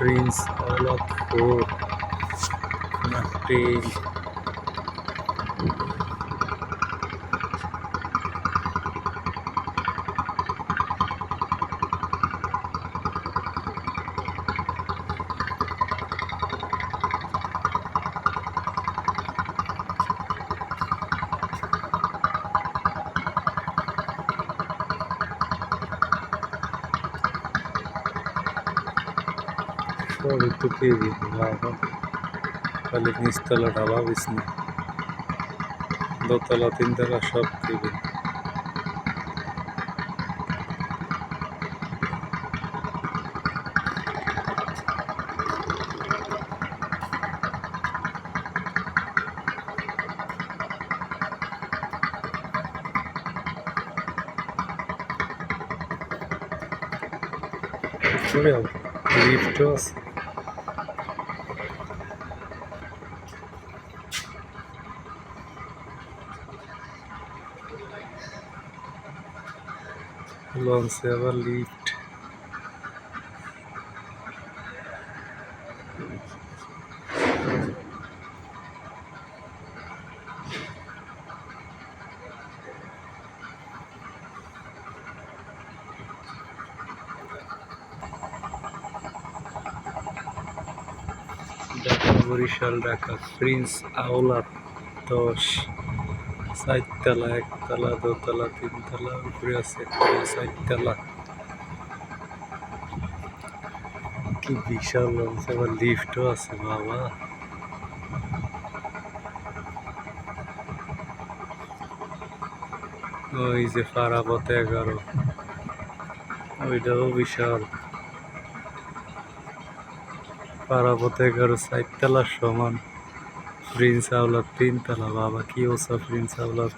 Prince আওলাদপুর মাটি সব একটু কেজি বাবা খালি নিচতলাটা ভাবিস না দোতলা তিনতলা সব কেজি উপরে লিফটও আছে লঞ্চে আবার লিফট। ঢাকা বরিশাল ঢাকা প্রিন্স আওলাদ দশ। চারতলা, একতলা, দোতলা, তিনতলা, উপরে আছে একতলা, চারতলা। কি বিশাল লঞ্চ আবার লিফটও আছে, বাবা। ওই যে পারাপথ এগারো। ওইটাও বিশাল। পারাপথ এগারো, চারতলার সমান। প্রিন্স আওলাদ তিনতলা বাবা কি ওসা প্রিন্স আওলাদ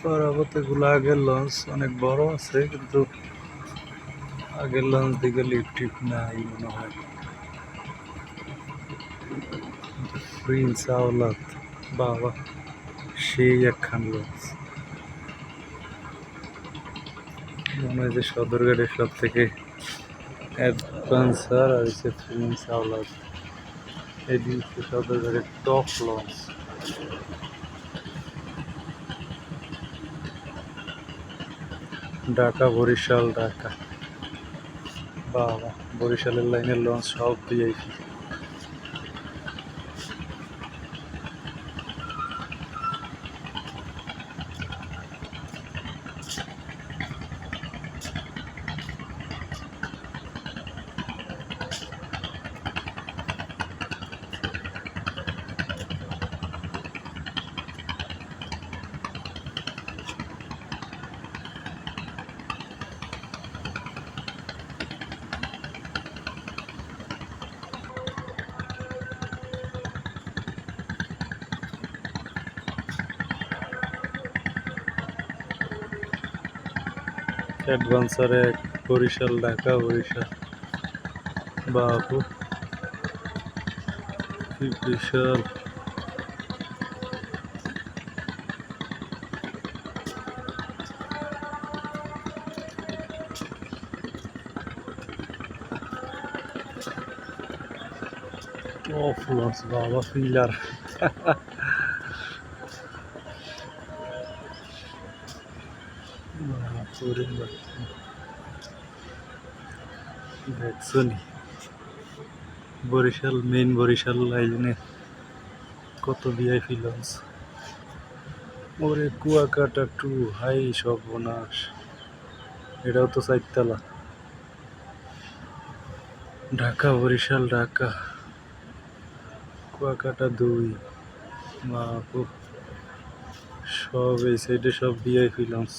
পারাপথে গুলো আগের লঞ্চ অনেক বড় আছে কিন্তু আগের লঞ্চ দিকে লিফট টিপ নাই মনে হয়। প্রিন্স আওলাদ বাবা, সেই একখান লঞ্চ মনে হয় যে সদরঘাটের সব থেকে অ্যাডভান্সার আর হচ্ছে প্রিন্স আওলাদ এটি হচ্ছে সদরঘাটের টপ লঞ্চ ঢাকা, বরিশাল, ঢাকা। বাবা বরিশালের লাইনের লঞ্চ সব ভিআইপি অ্যাডভান্সার এক বরিশাল ঢাকা বরিশাল বাবু কি বিশাল অফ লঞ্চ বাবা ফিলার বরিশাল মেইন বরিশাল লাইনে কত ভিআইপি লঞ্চ ওরে কুয়াকাটা টু হাই সব সর্বনাশ এটাও তো চারতলা ঢাকা বরিশাল ঢাকা কুয়াকাটা দুই বাপু সব এই সাইডে সব ভিআইপি লঞ্চ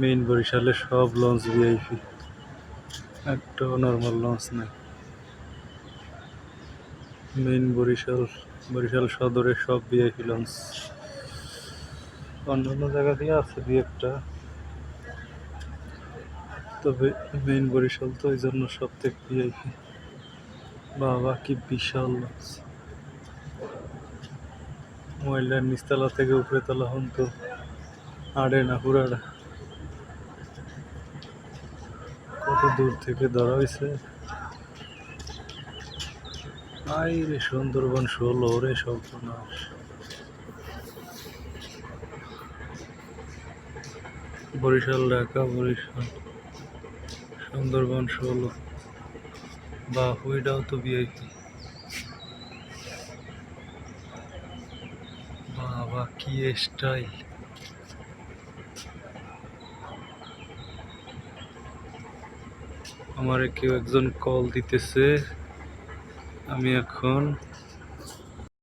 মেইন বরিশালে সব লঞ্চ ভিআইপি একটাও নর্মাল লঞ্চ নাই। মেইন বরিশাল বরিশাল সদরে সব ভিআইপি লঞ্চ অন্য অন্য জায়গা দিয়ে আছে দুই একটা। তবে মেইন বরিশাল তো এই জন্য সব থেকে ভিআইপি বাবা, কি বিশাল লঞ্চ মোবাইলটার নিচতলা থেকে উপরে তলা হন তো আড়ে না পুরাটা কত দূর থেকে ধরা হয়েছে আই রে সুন্দরবন ষোলো রে সর্বনাশ। বরিশাল, ঢাকা, বরিশাল, সুন্দরবন ষোলো। বা ওইটাও তো ভিআইপি বাবা, কি স্টাইল আমারে কেউ একজন কল দিতেছে। আমি এখন